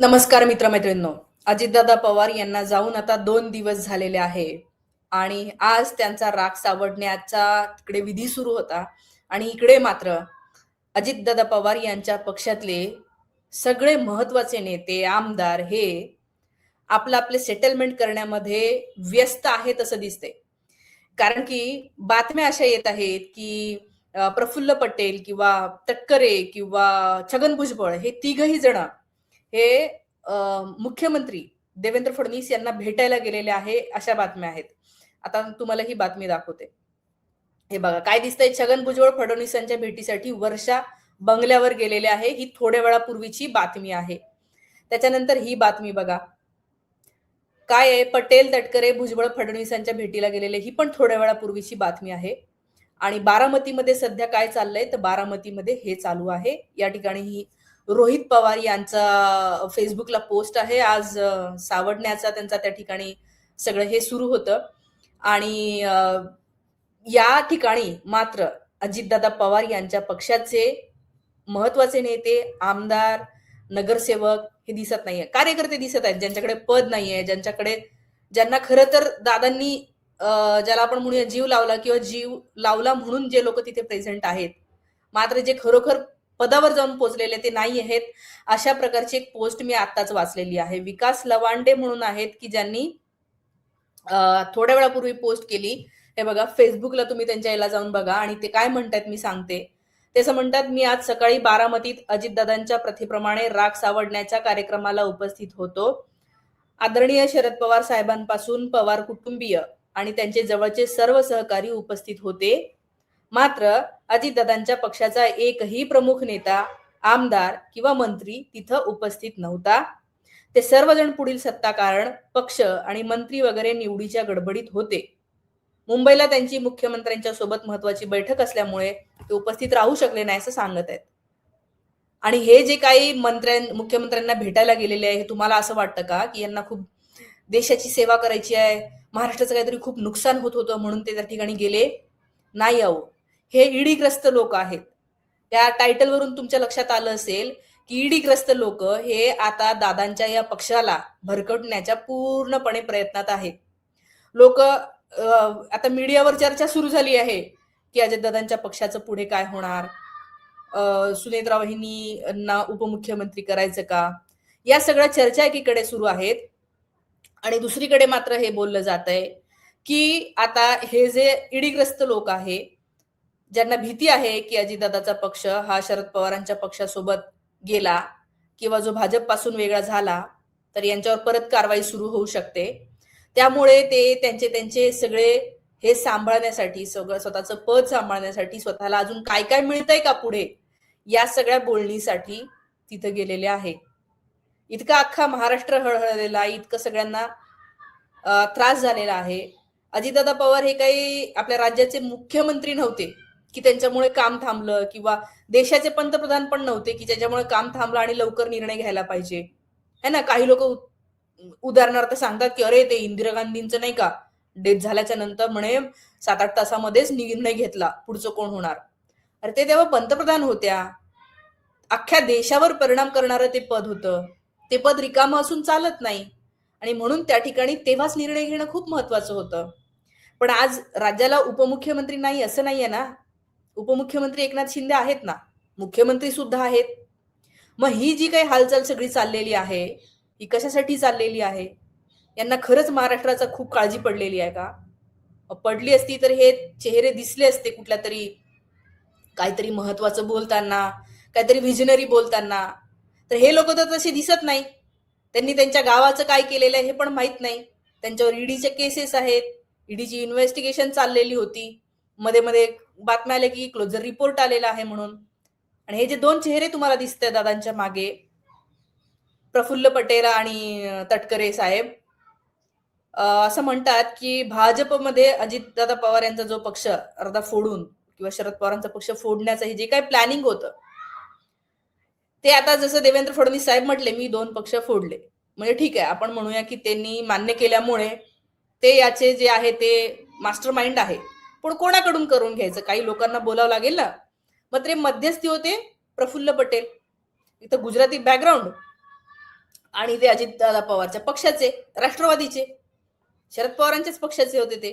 नमस्कार मित्रमैत्रिणींनो. अजितदादा पवार यांना जाऊन आता दोन दिवस झालेले आहे. आणि आज त्यांचा राग सावडण्याचा तिकडे विधी सुरू होता. आणि इकडे मात्र अजितदादा पवार यांच्या पक्षातले सगळे महत्त्वाचे नेते आमदार हे आपलं आपले सेटलमेंट करण्यामध्ये व्यस्त आहेत असं दिसते कारण की बातम्या अशा येत आहेत की प्रफुल्ल पटेल किंवा तटकरे किंवा छगन भुजबळ हे तिघही जण हे मुख्यमंत्री देवेंद्र फडणवीस यांना भेटायला गेलेले आहे अशा बातम्या आहेत. आता तुम्हाला ही बातमी दाखवते. हे बघा काय दिसतंय? छगन भुजबळ फडणवीसांच्या भेटीसाठी वर्षा बंगल्यावर गेलेले आहे. ही थोड्या वेळापूर्वीची बातमी आहे. त्याच्यानंतर ही बातमी बघा. काय आहे? पटेल तटकरे भुजबळ फडणवीसांच्या भेटीला गेलेले ही पण थोड्या वेळापूर्वीची बातमी आहे. आणि बारामतीमध्ये सध्या काय चाललंय? तर बारामतीमध्ये हे चालू आहे. या ठिकाणी ही रोहित पवार यांचा फेसबुकला पोस्ट आहे. आज सावडण्याचा त्यांचा त्या ठिकाणी सगळं हे सुरू होतं. आणि या ठिकाणी मात्र अजितदादा पवार यांच्या पक्षाचे महत्त्वाचे नेते आमदार नगरसेवक हे दिसत नाहीये. कार्यकर्ते दिसत आहेत ज्यांच्याकडे पद नाहीये ज्यांच्याकडे ज्यांना खरं तर दादांनी ज्याला आपण म्हणूया जीव लावला किंवा जीव लावला म्हणून जे लोक तिथे प्रेझेंट आहेत. मात्र जे खरोखर पदावर जाऊन पोहोचलेले ते नाही आहेत. अशा प्रकारची एक पोस्ट मी आत्ताच वाचलेली आहे. विकास लवांडे म्हणून आहेत की ज्यांनी थोड्या वेळापूर्वी पोस्ट केली. हे बघा फेसबुकला तुम्ही त्यांच्या याला जाऊन बघा आणि ते काय म्हणतात मी सांगते. ते असं म्हणतात मी आज सकाळी बारामतीत अजितदादांच्या प्रथेप्रमाणे राग सावडण्याच्या कार्यक्रमाला उपस्थित होतो. आदरणीय शरद पवार साहेबांपासून पवार कुटुंबीय आणि त्यांचे जवळचे सर्व सहकारी उपस्थित होते. मात्र अजितदादांच्या पक्षाचा एकही प्रमुख नेता आमदार किंवा मंत्री तिथं उपस्थित नव्हता. ते सर्वजण पुढील सत्ता कारण पक्ष आणि मंत्री वगैरे निवडीच्या गडबडीत होते. मुंबईला त्यांची मुख्यमंत्र्यांच्या सोबत महत्वाची बैठक असल्यामुळे ते उपस्थित राहू शकले नाही असं सांगत आहेत. आणि हे जे काही मंत्र्यां मुख्यमंत्र्यांना भेटायला गेलेले आहे हे तुम्हाला असं वाटतं का? की यांना खूप देशाची सेवा करायची आहे महाराष्ट्राचं काहीतरी खूप नुकसान होत होतं म्हणून ते त्या ठिकाणी गेले? नाही अहो. हे ईडीग्रस्त लोक आहेत. त्या टायटलवरून तुमच्या लक्षात आलं असेल की ईडीग्रस्त लोक हे आता दादांच्या या पक्षाला भरकटण्याच्या पूर्णपणे प्रयत्नात आहेत. लोक आता मीडियावर चर्चा सुरू झाली आहे की अजितदादांच्या पक्षाचं पुढे काय होणार? अ, सुनेत्रा उपमुख्यमंत्री करायचं का? या सगळ्या चर्चा एकीकडे सुरू आहेत. आणि दुसरीकडे मात्र हे बोललं जात आहे की आता हे जे ईडीग्रस्त लोक आहे ज्यांना भीती आहे की अजितदादाचा पक्ष हा शरद पवारांच्या पक्षासोबत गेला किंवा जो भाजपपासून वेगळा झाला तर यांच्यावर परत कारवाई सुरू होऊ शकते. त्यामुळे ते त्यांचे त्यांचे सगळे हे सांभाळण्यासाठी सगळं स्वतःचं पद सांभाळण्यासाठी स्वतःला अजून काय काय मिळतंय का पुढे या सगळ्या बोलणीसाठी तिथं गेलेले आहे. इतका अख्खा महाराष्ट्र हळहळलेला आहे इतकं सगळ्यांना त्रास झालेला आहे. अजितदादा पवार हे काही आपल्या राज्याचे मुख्यमंत्री नव्हते. की त्यांच्यामुळे काम थांबलं किंवा देशाचे पंतप्रधान पण नव्हते की ज्याच्यामुळे काम थांबलं आणि लवकर निर्णय घ्यायला पाहिजे. है ना? काही लोक उदाहरणार्थ सांगतात की अरे ते इंदिरा गांधींचं नाही का? डेथ झाल्याच्यानंतर म्हणे सात आठ तासामध्येच निर्णय घेतला. पुढचं कोण होणार? अरे ते तेव्हा पंतप्रधान होत्या. अख्ख्या देशावर परिणाम करणारं ते पद होतं. ते पद रिकामं असून चालत नाही. आणि म्हणून त्या ठिकाणी तेव्हाच निर्णय घेणं खूप महत्वाचं होतं. पण आज राज्याला उपमुख्यमंत्री नाही असं नाहीये ना? उपमुख्यमंत्री एकनाथ शिंदे आहेत ना? मुख्यमंत्री सुद्धा आहेत. मग ही जी काही हालचाल सगळी चाललेली आहे ही कशासाठी चाललेली आहे? यांना खरंच महाराष्ट्राचा खूप काळजी पडलेली आहे का? पडली असती तर हे चेहरे दिसले असते कुठल्या तरी काहीतरी महत्वाचं बोलताना काहीतरी व्हिजनरी बोलताना. तर हे लोक तर तसे दिसत नाही. त्यांनी त्यांच्या गावाचं काय केलेलं आहे हे पण माहीत नाही. त्यांच्यावर ईडीचे केसेस आहेत. ईडीची इन्व्हेस्टिगेशन चाललेली होती. मध्ये मध्ये बातम्या आल्या की क्लोजर रिपोर्ट आलेला आहे म्हणून. आणि हे जे दोन चेहरे तुम्हाला दिसत आहेत दादांच्या मागे प्रफुल्ल पटेल आणि तटकरे साहेब असं म्हणतात की भाजपमध्ये अजितदादा पवार यांचा जो पक्ष अर्धा फोडून किंवा शरद पवारांचा पक्ष फोडण्याचं हे जे काही प्लॅनिंग होतं ते आता जसं देवेंद्र फडणवीस साहेब म्हटले मी दोन पक्ष फोडले. म्हणजे ठीक आहे आपण म्हणूया की त्यांनी मान्य केल्यामुळे ते याचे जे आहे ते मास्टर माइंड आहे. पण कोणाकडून करून घ्यायचं? काही लोकांना बोलावं लागेल ना. मग ते मध्यस्थी होते प्रफुल्ल पटेल. इथं गुजराती बॅकग्राऊंड आणि ते अजितदादा पवारच्या पक्षाचे राष्ट्रवादीचे. शरद पवारांच्याच पक्षाचे होते ते.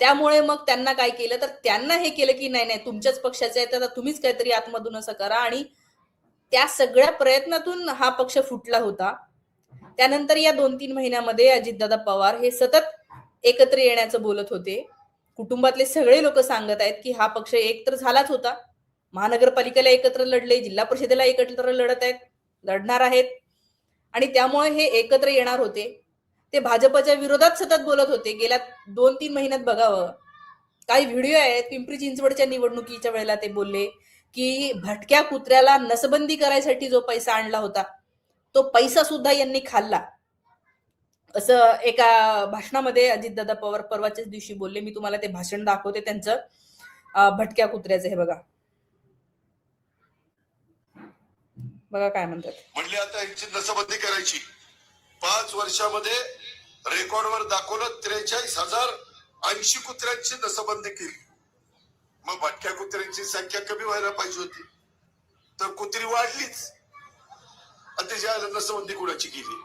त्यामुळे मग त्यांना काय केलं? तर त्यांना हे केलं की नाही नाही तुमच्याच पक्षाचे आहे तर तुम्हीच काहीतरी आतमधून असं करा. आणि त्या सगळ्या प्रयत्नातून हा पक्ष फुटला होता. त्यानंतर या दोन तीन महिन्यामध्ये अजितदादा पवार हे सतत एकत्र येण्याचं बोलत होते. कुटुंबातले सगळे लोक सांगत आहेत की हा पक्ष एक तर झालाच होता. महानगरपालिकेला एकत्र लढले जिल्हा परिषदेला एकत्र लढत आहेत लढणार आहेत. आणि त्यामुळे हे एकत्र येणार होते. ते भाजपच्या विरोधात सतत बोलत होते. गेल्या दोन तीन महिन्यात बघावं. काही व्हिडिओ आहेत. पिंपरी चिंचवडच्या निवडणुकीच्या वेळेला ते बोलले की भटक्या कुत्र्याला नसबंदी करायसाठी जो पैसा आणला होता तो पैसा सुद्धा यांनी खाल्ला. असं एका भाषणामध्ये अजितदादा पवार परवाच्याच दिवशी बोलले मी तुम्हाला ते भाषण दाखवते त्यांचं भटक्या कुत्र्याचं हे बघा. बघा काय म्हणतात. म्हणले आता यांची नसबंदी करायची. पाच वर्षामध्ये रेकॉर्डवर दाखवलं त्रेचाळीस हजार ऐंशी कुत्र्यांची नसबंदी केली. मग भटक्या कुत्र्यांची संख्या कमी व्हायला पाहिजे होती. तर कुत्री वाढलीच. आणि त्याच्या नसबंदी कुणाची केली?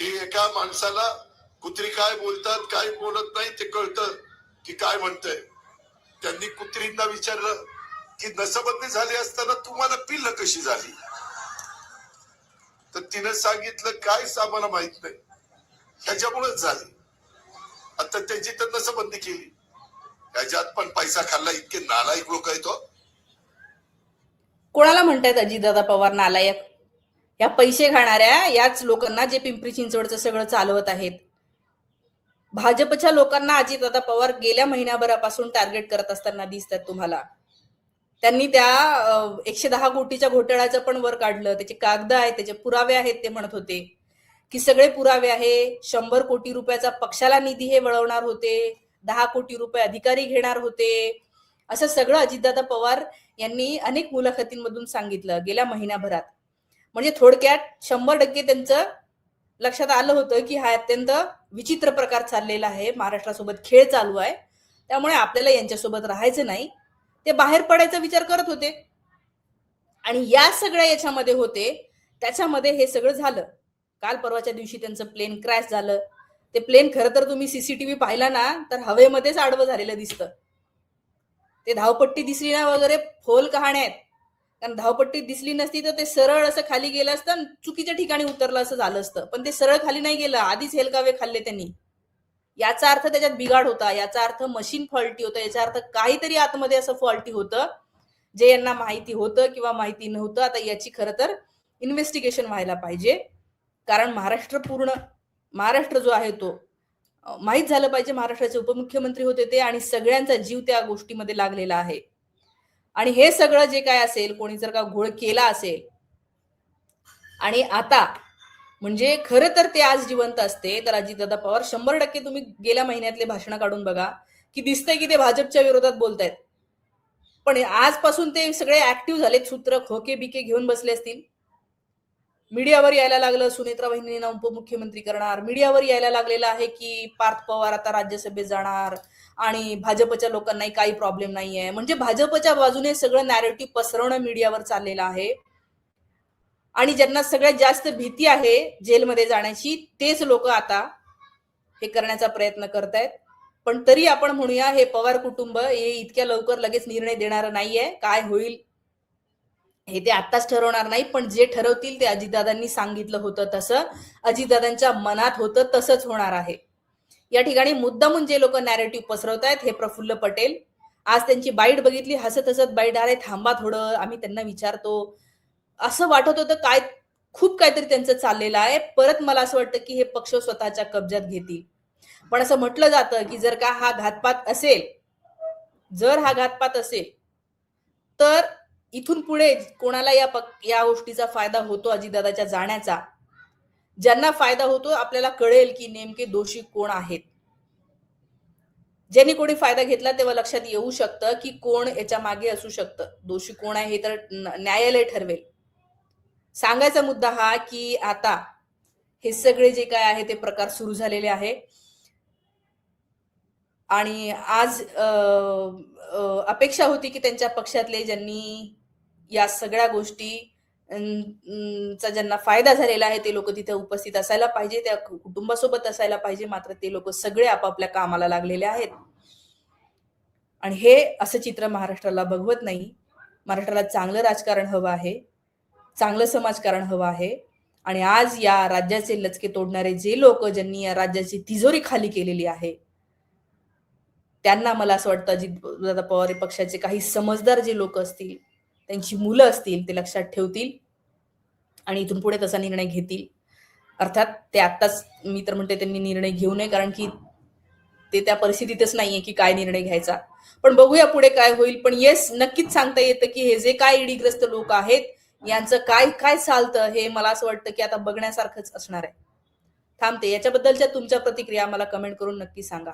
ते एका माणसाला कुत्री काय बोलतात काय बोलत नाही ते कळतं की काय म्हणतंय. त्यांनी कुत्रींना विचारलं की नसबंदी झाली असताना तुम्हाला पिल्ल कशी झाली? तर तिनं सांगितलं काय आम्हाला माहीत नाही. ह्याच्यामुळेच झाली. आता त्याची तर नसबंदी केली. ह्याच्यात पण पैसा खाल्ला इतके नालायक लोक आहेत हो. कोणाला म्हणतायत अजितदादा पवार नालायक? या पैसे खाणाऱ्या याच लोकांना जे पिंपरी चिंचवडचं सगळं चालवत आहेत. भाजपच्या लोकांना अजितदादा पवार गेल्या महिन्याभरापासून टार्गेट करत असताना दिसतात तुम्हाला. त्यांनी त्या एकशे दहा कोटीच्या घोटाळ्याचं पण वर काढलं. त्याचे कागद आहेत त्याचे पुरावे आहेत ते म्हणत होते. की सगळे पुरावे आहे. शंभर कोटी रुपयाचा पक्षाला निधी हे वळवणार होते. दहा कोटी रुपये अधिकारी घेणार होते. असं सगळं अजितदादा पवार यांनी अनेक मुलाखतींमधून सांगितलं गेल्या महिन्याभरात. म्हणजे थोडक्यात शंभर टक्के त्यांचं लक्षात आलं होतं की हा अत्यंत विचित्र प्रकार चाललेला आहे. महाराष्ट्रासोबत खेळ चालू आहे. त्यामुळे आपल्याला यांच्यासोबत राहायचं नाही. ते बाहेर पडायचा विचार करत होते. आणि या सगळ्या याच्यामध्ये होते. त्याच्यामध्ये हे सगळं झालं. काल परवाच्या दिवशी त्यांचं प्लेन क्रॅश झालं. ते प्लेन खरं तर तुम्ही सीसीटीव्ही पाहिला ना तर हवेमध्येच आडवं झालेलं दिसतं. ते धावपट्टी दिसली ना वगैरे फोल कहाण्या आहेत. कारण धावपट्टी दिसली नसती तर ते सरळ असं खाली गेलं असतं आणि चुकीच्या ठिकाणी उतरलं असं झालं असतं. पण ते सरळ खाली नाही गेलं. आधीच हेलकावे खाल्ले त्यांनी. याचा अर्थ त्याच्यात बिघाड होता. याचा अर्थ मशीन फॉल्टी होतं. याचा अर्थ काहीतरी आतमध्ये असं फॉल्टी होतं. जे यांना माहिती होतं किंवा माहिती नव्हतं. आता याची खरं तर इन्व्हेस्टिगेशन व्हायला पाहिजे. कारण महाराष्ट्र पूर्ण महाराष्ट्र जो आहे तो माहीत झालं पाहिजे महाराष्ट्राचे उपमुख्यमंत्री होते ते आणि सगळ्यांचा जीव त्या गोष्टीमध्ये लागलेला आहे. आणि हे सगळं जे काय असेल कोणी जर का घोळ केला असेल आणि आता म्हणजे खरं तर ते आज जिवंत असते तर अजितदादा पवार शंभर टक्के तुम्ही गेल्या महिन्यातले भाषण काढून बघा की दिसतंय की ते भाजपच्या विरोधात बोलतायत. पण आजपासून ते सगळे ऍक्टिव्ह झालेत सूत्र खोके बिके घेऊन बसले असतील. मीडियावर यायला लागलं सुनेत्रा बहिणींना उपमुख्यमंत्री करणार. मीडियावर यायला लागलेलं आहे की पार्थ पवार आता राज्यसभेत जाणार आणि भाजपच्या लोकांनाही काही प्रॉब्लेम नाहीये. म्हणजे भाजपच्या बाजूने सगळं नॅरेटिव्ह पसरवणं मीडियावर चाललेलं आहे. आणि ज्यांना सगळ्यात जास्त भीती आहे जेलमध्ये जाण्याची तेच लोक आता हे करण्याचा प्रयत्न करतायत. पण तरी आपण म्हणूया हे पवार कुटुंब हे इतक्या लवकर लगेच निर्णय देणार नाहीये. काय होईल हे ते आत्ताच ठरवणार नाही पण जे ठरवतील ते अजितदादांनी सांगितलं होतं तसं. अजितदादांच्या मनात होतं तसंच होणार आहे. या ठिकाणी मुद्दामून जे लोक नॅरेटिव्ह पसरवत आहेत हे प्रफुल्ल पटेल. आज त्यांची बाईट बघितली हसत हसत बाईट आले थांबा थोडं आम्ही त्यांना विचारतो. असं वाटत होतं काय खूप काहीतरी त्यांचं चाललेलं आहे. परत मला असं वाटतं की हे पक्ष स्वतःच्या कब्जात घेतील. पण असं म्हटलं जातं की जर का हा घातपात असेल जर हा घातपात असेल तर इथून पुढे कोणाला या पक या गोष्टीचा फायदा होतो अजितदादाच्या जाण्याचा? ज्यांना फायदा होतो आपल्याला कळेल की नेमके दोषी कोण आहेत. ज्यांनी कोणी फायदा घेतला तेव्हा लक्षात येऊ शकतं की कोण याच्या मागे असू शकतं. दोषी कोण आहे हे तर न्यायालय ठरवेल. सांगायचा मुद्दा हा की आता हे सगळे जे काय आहे ते प्रकार सुरू झालेले आहे. आणि आज अपेक्षा होती की त्यांच्या पक्षातले ज्यांनी या सगळ्या गोष्टी चा ज्यांना फायदा झालेला आहे ते लोक तिथे उपस्थित असायला पाहिजे त्या कुटुंबासोबत असायला पाहिजे मात्र ते लोक सगळे आपापल्या कामाला लागलेले आहेत. आणि हे असं चित्र महाराष्ट्राला बघवत नाही. महाराष्ट्राला चांगलं राजकारण हवं आहे चांगलं समाजकारण हवं आहे. आणि आज या राज्याचे लचके तोडणारे जे लोक ज्यांनी या राज्याची तिजोरी खाली केलेली आहे त्यांना मला असं वाटतं अजितदादा पवार पक्षाचे काही समजदार जे लोक असतील त्यांची मुलं असतील ते लक्षात ठेवतील आणि इथून पुढे तसा निर्णय घेतील. अर्थात ते आत्ताच मी तर म्हणते त्यांनी निर्णय घेऊ नये कारण की ते त्या परिस्थितीतच नाहीये की काय निर्णय घ्यायचा. पण बघूया पुढे काय होईल. पण येस नक्कीच सांगता येतं की हे जे काय ईडीग्रस्त लोक आहेत यांचं काय काय चालतं हे मला असं वाटतं की आता बघण्यासारखंच असणार आहे. थांबते. याच्याबद्दलच्या तुमच्या प्रतिक्रिया मला कमेंट करून नक्की सांगा.